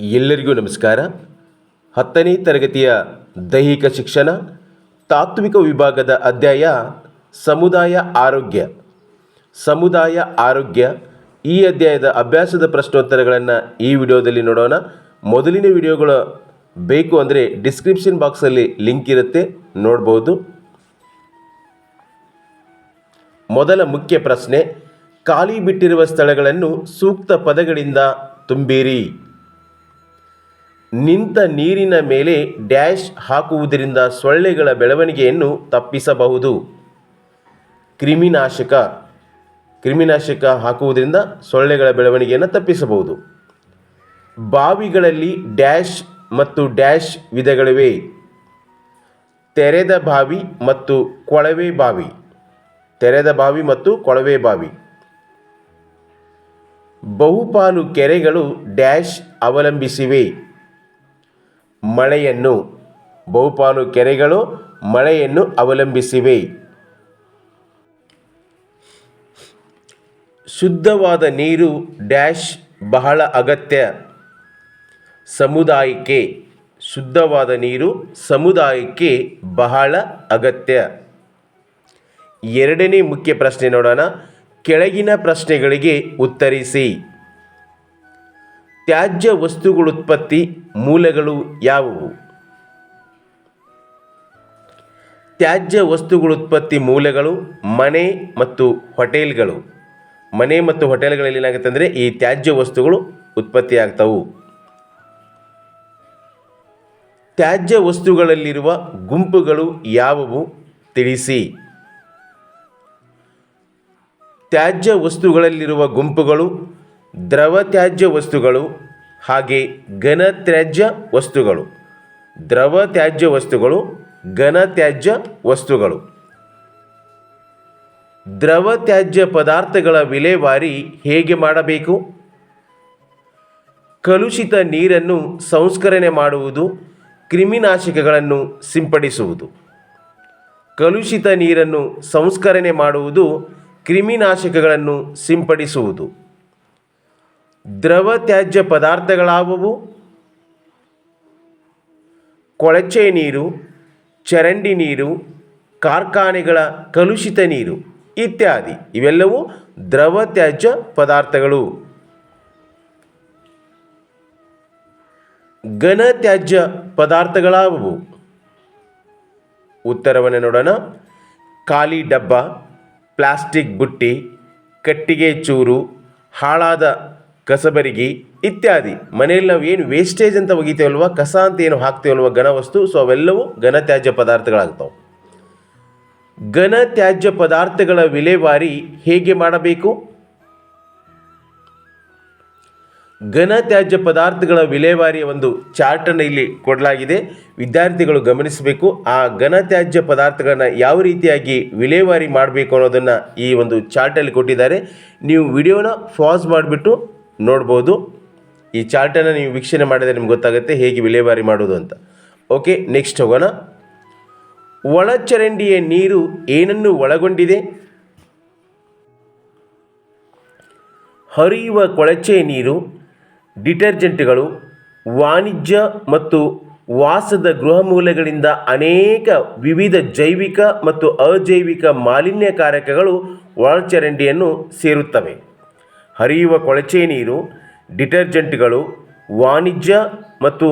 ಎಲ್ಲರಿಗೂ ನಮಸ್ಕಾರ. ಹತ್ತನೇ ತರಗತಿಯ ದೈಹಿಕ ಶಿಕ್ಷಣ, ತಾತ್ವಿಕ ವಿಭಾಗದ ಅಧ್ಯಾಯ, ಸಮುದಾಯ ಆರೋಗ್ಯ. ಸಮುದಾಯ ಆರೋಗ್ಯ, ಈ ಅಧ್ಯಾಯದ ಅಭ್ಯಾಸದ ಪ್ರಶ್ನೋತ್ತರಗಳನ್ನು ಈ ವಿಡಿಯೋದಲ್ಲಿ ನೋಡೋಣ. ಮೊದಲಿನ ವಿಡಿಯೋಗಳು ಬೇಕು ಅಂದರೆ ಡಿಸ್ಕ್ರಿಪ್ಷನ್ ಬಾಕ್ಸಲ್ಲಿ ಲಿಂಕ್ ಇರುತ್ತೆ, ನೋಡ್ಬೋದು. ಮೊದಲ ಮುಖ್ಯ ಪ್ರಶ್ನೆ, ಖಾಲಿ ಬಿಟ್ಟಿರುವ ಸ್ಥಳಗಳನ್ನು ಸೂಕ್ತ ಪದಗಳಿಂದ ತುಂಬಿರಿ. ನಿಂತ ನೀರಿನ ಮೇಲೆ ಡ್ಯಾಶ್ ಹಾಕುವುದರಿಂದ ಸೊಳ್ಳೆಗಳ ಬೆಳವಣಿಗೆಯನ್ನು ತಪ್ಪಿಸಬಹುದು. ಕ್ರಿಮಿನಾಶಕ ಕ್ರಿಮಿನಾಶಕ ಹಾಕುವುದರಿಂದ ಸೊಳ್ಳೆಗಳ ಬೆಳವಣಿಗೆಯನ್ನು ತಪ್ಪಿಸಬಹುದು. ಬಾವಿಗಳಲ್ಲಿ ಡ್ಯಾಶ್ ಮತ್ತು ಡ್ಯಾಶ್ ವಿಧಗಳಿವೆ. ತೆರೆದ ಬಾವಿ ಮತ್ತು ಕೊಳವೆ ಬಾವಿ. ತೆರೆದ ಬಾವಿ ಮತ್ತು ಕೊಳವೆ ಬಾವಿ. ಬಹುಪಾಲು ಕೆರೆಗಳು ಡ್ಯಾಶ್ ಅವಲಂಬಿಸಿವೆ. ಮಳೆಯನ್ನು, ಬಹುಪಾಲು ಕೆರೆಗಳು ಮಳೆಯನ್ನು ಅವಲಂಬಿಸಿವೆ. ಶುದ್ಧವಾದ ನೀರು ಡ್ಯಾಶ್ ಬಹಳ ಅಗತ್ಯ. ಸಮುದಾಯಕ್ಕೆ ಶುದ್ಧವಾದ ನೀರು ಸಮುದಾಯಕ್ಕೆ ಬಹಳ ಅಗತ್ಯ. ಎರಡನೇ ಮುಖ್ಯ ಪ್ರಶ್ನೆ ನೋಡೋಣ. ಕೆಳಗಿನ ಪ್ರಶ್ನೆಗಳಿಗೆ ಉತ್ತರಿಸಿ. ತ್ಯಾಜ್ಯ ವಸ್ತುಗಳುತ್ಪತ್ತಿ ಮೂಲಗಳು ಯಾವುವು? ತ್ಯಾಜ್ಯ ವಸ್ತುಗಳ ಉತ್ಪತ್ತಿ ಮೂಲಗಳು ಮನೆ ಮತ್ತು ಹೋಟೆಲ್ಗಳು. ಮನೆ ಮತ್ತು ಹೋಟೆಲ್ಗಳಲ್ಲಿ ಏನಾಗುತ್ತೆ ಅಂದರೆ ಈ ತ್ಯಾಜ್ಯ ವಸ್ತುಗಳು ಉತ್ಪತ್ತಿ ಆಗ್ತವು ತ್ಯಾಜ್ಯ ವಸ್ತುಗಳಲ್ಲಿರುವ ಗುಂಪುಗಳು ಯಾವುವು? ತಿಳಿಸಿ. ತ್ಯಾಜ್ಯ ವಸ್ತುಗಳಲ್ಲಿರುವ ಗುಂಪುಗಳು ದ್ರವ ತ್ಯಾಜ್ಯ ವಸ್ತುಗಳು ಹಾಗೆ ಘನ ತ್ಯಾಜ್ಯ ವಸ್ತುಗಳು. ದ್ರವ ತ್ಯಾಜ್ಯ ವಸ್ತುಗಳು ಘನ ತ್ಯಾಜ್ಯ ವಸ್ತುಗಳು. ದ್ರವ ತ್ಯಾಜ್ಯ ಪದಾರ್ಥಗಳ ವಿಲೇವಾರಿ ಹೇಗೆ ಮಾಡಬೇಕು? ಕಲುಷಿತ ನೀರನ್ನು ಸಂಸ್ಕರಣೆ ಮಾಡುವುದು, ಕ್ರಿಮಿನಾಶಕಗಳನ್ನು ಸಿಂಪಡಿಸುವುದು. ಕಲುಷಿತ ನೀರನ್ನು ಸಂಸ್ಕರಣೆ ಮಾಡುವುದು, ಕ್ರಿಮಿನಾಶಕಗಳನ್ನು ಸಿಂಪಡಿಸುವುದು. ದ್ರವ ತ್ಯಾಜ್ಯ ಪದಾರ್ಥಗಳಾವುವು? ಕೊಳಚೆ ನೀರು, ಚರಂಡಿ ನೀರು, ಕಾರ್ಖಾನೆಗಳ ಕಲುಷಿತ ನೀರು ಇತ್ಯಾದಿ. ಇವೆಲ್ಲವೂ ದ್ರವ ತ್ಯಾಜ್ಯ ಪದಾರ್ಥಗಳು. ಘನ ತ್ಯಾಜ್ಯ ಪದಾರ್ಥಗಳಾವುವು? ಉತ್ತರವನ್ನು ನೋಡೋಣ. ಖಾಲಿ ಡಬ್ಬ, ಪ್ಲಾಸ್ಟಿಕ್ ಬುಟ್ಟಿ, ಕಟ್ಟಿಗೆ ಚೂರು, ಹಾಳಾದ ಕಸಬರಿಗಿ ಇತ್ಯಾದಿ. ಮನೆಯಲ್ಲಿ ನಾವು ಏನು ವೇಸ್ಟೇಜ್ ಅಂತ ಒಗಿತೇವಲ್ವ? ಕಸ ಅಂತ ಏನು ಹಾಕ್ತೇವಲ್ವ? ಘನ ವಸ್ತು. ಸೊ ಅವೆಲ್ಲವೂ ಘನ ತ್ಯಾಜ್ಯ ಪದಾರ್ಥಗಳಾಗ್ತವೆ. ಘನ ತ್ಯಾಜ್ಯ ಪದಾರ್ಥಗಳ ವಿಲೇವಾರಿ ಹೇಗೆ ಮಾಡಬೇಕು? ಘನ ತ್ಯಾಜ್ಯ ಪದಾರ್ಥಗಳ ವಿಲೇವಾರಿಯ ಒಂದು ಚಾರ್ಟನ್ನು ಇಲ್ಲಿ ಕೊಡಲಾಗಿದೆ. ವಿದ್ಯಾರ್ಥಿಗಳು ಗಮನಿಸಬೇಕು. ಆ ಘನ ತ್ಯಾಜ್ಯ ಪದಾರ್ಥಗಳನ್ನ ಯಾವ ರೀತಿಯಾಗಿ ವಿಲೇವಾರಿ ಮಾಡಬೇಕು ಅನ್ನೋದನ್ನು ಈ ಒಂದು ಚಾರ್ಟಲ್ಲಿ ಕೊಟ್ಟಿದ್ದಾರೆ. ನೀವು ವಿಡಿಯೋನ ಫಾಸ್ ಮಾಡಿಬಿಟ್ಟು ನೋಡ್ಬೋದು. ಈ ಚಾರ್ಟನ್ನು ನೀವು ವೀಕ್ಷಣೆ ಮಾಡಿದರೆ ನಿಮ್ಗೆ ಗೊತ್ತಾಗುತ್ತೆ ಹೇಗೆ ವಿಲೇವಾರಿ ಮಾಡೋದು ಅಂತ. ಓಕೆ, ನೆಕ್ಸ್ಟ್ ಹೋಗೋಣ. ಒಳಚರಂಡಿಯ ನೀರು ಏನನ್ನು ಒಳಗೊಂಡಿದೆ? ಹರಿಯುವ ಕೊಳಚೆ ನೀರು, ಡಿಟರ್ಜೆಂಟ್ಗಳು, ವಾಣಿಜ್ಯ ಮತ್ತು ವಾಸದ ಗೃಹ ಮೂಲಗಳಿಂದ ಅನೇಕ ವಿವಿಧ ಜೈವಿಕ ಮತ್ತು ಅಜೈವಿಕ ಮಾಲಿನ್ಯಕಾರಕಗಳು ಒಳಚರಂಡಿಯನ್ನು ಸೇರುತ್ತವೆ. ಹರಿಯುವ ಕೊಳಚೆ ನೀರು, ಡಿಟರ್ಜೆಂಟ್ಗಳು, ವಾಣಿಜ್ಯ ಮತ್ತು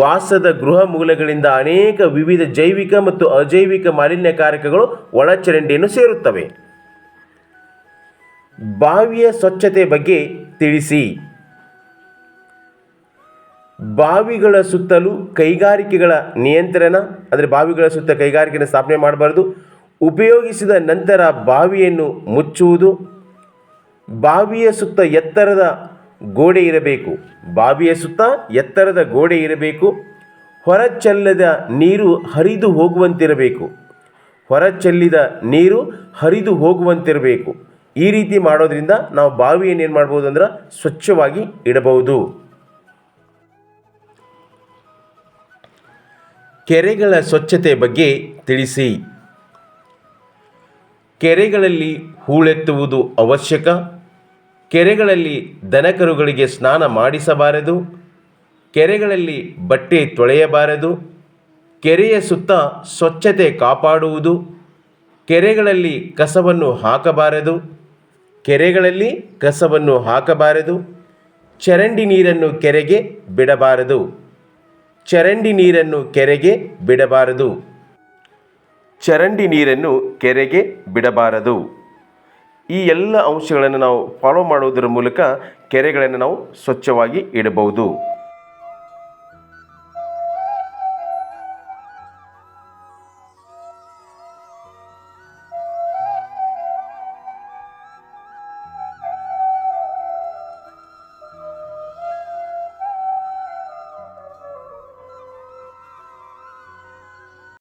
ವಾಸದ ಗೃಹ ಮೂಲಗಳಿಂದ ಅನೇಕ ವಿವಿಧ ಜೈವಿಕ ಮತ್ತು ಅಜೈವಿಕ ಮಾಲಿನ್ಯಕಾರಕಗಳು ಒಳಚರಂಡಿಯನ್ನು ಸೇರುತ್ತವೆ. ಬಾವಿಯ ಸ್ವಚ್ಛತೆ ಬಗ್ಗೆ ತಿಳಿಸಿ. ಬಾವಿಗಳ ಸುತ್ತಲೂ ಕೈಗಾರಿಕೆಗಳ ನಿಯಂತ್ರಣ, ಅಂದರೆ ಬಾವಿಗಳ ಸುತ್ತ ಕೈಗಾರಿಕೆಯನ್ನು ಸ್ಥಾಪನೆ ಮಾಡಬಾರ್ದು. ಉಪಯೋಗಿಸಿದ ನಂತರ ಬಾವಿಯನ್ನು ಮುಚ್ಚುವುದು ಬಾವಿಯ ಸುತ್ತ ಎತ್ತರದ ಗೋಡೆ ಇರಬೇಕು. ಬಾವಿಯ ಸುತ್ತ ಎತ್ತರದ ಗೋಡೆ ಇರಬೇಕು. ಹೊರಚೆಲ್ಲದ ನೀರು ಹರಿದು ಹೋಗುವಂತಿರಬೇಕು. ಹೊರಚೆಲ್ಲಿದ ನೀರು ಹರಿದು ಹೋಗುವಂತಿರಬೇಕು. ಈ ರೀತಿ ಮಾಡೋದ್ರಿಂದ ನಾವು ಬಾವಿಯನ್ನು ಏನು ಮಾಡ್ಬೋದು ಅಂದ್ರೆ ಸ್ವಚ್ಛವಾಗಿ ಇಡಬಹುದು. ಕೆರೆಗಳ ಸ್ವಚ್ಛತೆ ಬಗ್ಗೆ ತಿಳಿಸಿ. ಕೆರೆಗಳಲ್ಲಿ ಹೂಳೆತ್ತುವುದು ಅವಶ್ಯಕ. ಕೆರೆಗಳಲ್ಲಿ ದನಕರುಗಳಿಗೆ ಸ್ನಾನ ಮಾಡಿಸಬಾರದು. ಕೆರೆಗಳಲ್ಲಿ ಬಟ್ಟೆ ತೊಳೆಯಬಾರದು. ಕೆರೆಯ ಸುತ್ತ ಸ್ವಚ್ಛತೆ ಕಾಪಾಡುವುದು. ಕೆರೆಗಳಲ್ಲಿ ಕಸವನ್ನು ಹಾಕಬಾರದು. ಕೆರೆಗಳಲ್ಲಿ ಕಸವನ್ನು ಹಾಕಬಾರದು. ಚರಂಡಿ ನೀರನ್ನು ಕೆರೆಗೆ ಬಿಡಬಾರದು. ಚರಂಡಿ ನೀರನ್ನು ಕೆರೆಗೆ ಬಿಡಬಾರದು. ಚರಂಡಿ ನೀರನ್ನು ಕೆರೆಗೆ ಬಿಡಬಾರದು. ಈ ಎಲ್ಲ ಅಂಶಗಳನ್ನು ನಾವು ಫಾಲೋ ಮಾಡುವುದರ ಮೂಲಕ ಕೆರೆಗಳನ್ನು ನಾವು ಸ್ವಚ್ಛವಾಗಿ ಇಡಬಹುದು.